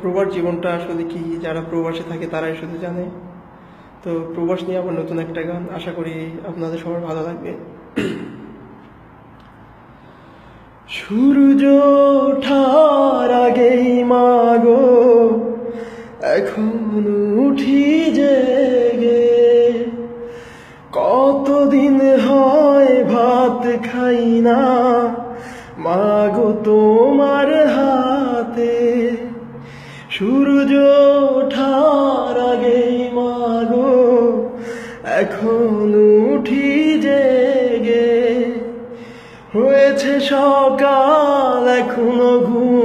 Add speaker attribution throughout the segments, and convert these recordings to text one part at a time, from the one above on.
Speaker 1: প্রবাস জীবনটা আসলে কি? যারা প্রবাসে থাকে তারাই শুধু জানে। তো প্রবাস নিয়ে আমার নতুন একটা গান আশা করি আপনাদের সবার ভালো লাগবে। সূর্য ওঠার আগেই মাগো, এখন উঠি জেগে। কতদিন হয় ভাত খাই না, মাগো তোমার সূর্য ওঠার আগে মাগো এখন উঠি জেগে। হয়েছে সকাল এখনও ঘুমাও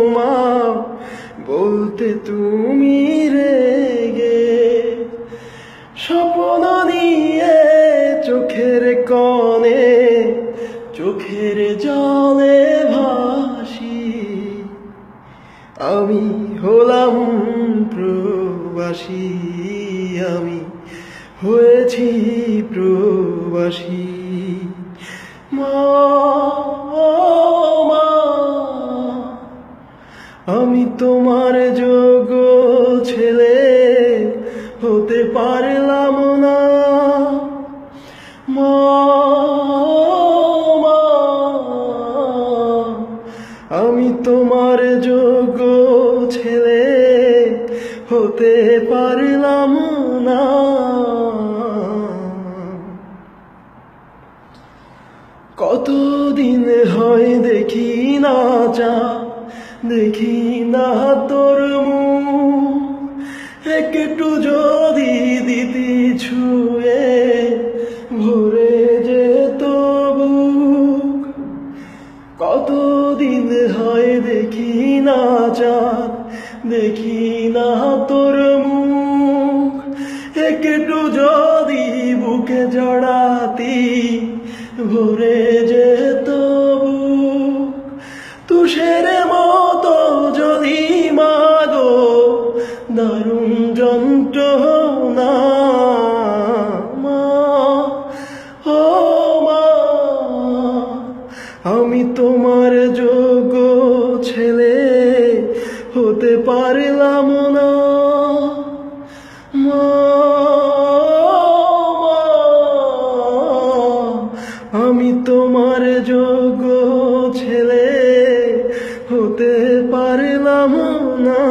Speaker 1: আমি হয়েছি প্রবাসী। মা আমি তোমার যোগ্য ছেলে হতে পারলাম দেখি না যা, দেখি না তোর একটু যদি দিতি ছুঁয়ে ভরে যেত বুক কতদিন হয় দেখি না চাঁদ দেখি না তোর মুখ। একটু যদি বুকে জড়াতি যেত বুক তুষের মতো যদি মাগো দারুণ যন্ত্রণা আমি তোমার যোগ্য ছেলে হতে পারলাম পারলাম না।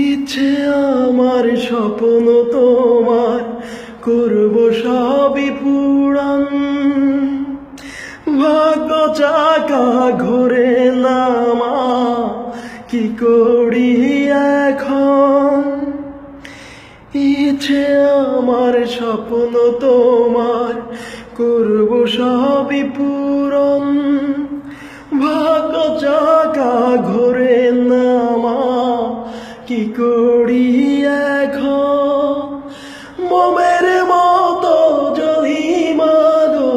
Speaker 1: ইচ্ছে আমার স্বপ্ন তোমার করব সবই পুরাণ। ভাগ্য চাকা ঘরে নামা কি করি এখন? ইচ্ছে আমার স্বপ্ন তোমার করব সবই পূরণ। ভাগ্য চাকা ঘরে নামা। কি করি এখন? মমের মতো জলি মাগো,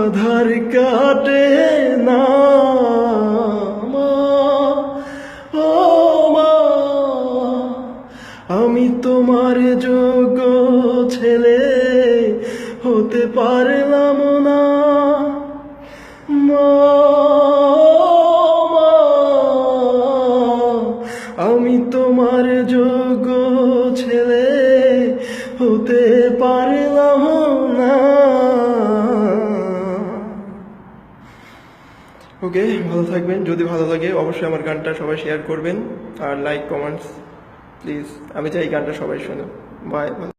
Speaker 1: আধার কাটে না আমি তোমার যোগ্য ছেলে, হতে পারলাম না। হতে পারলাম না। ওকে, ভালো থাকবেন। যদি ভালো লাগে, অবশ্যই আমার গানটা সবাই শেয়ার করবেন। আর লাইক কমেন্টস প্লিজ আমি চাই গানটা সবাই শোনো বাই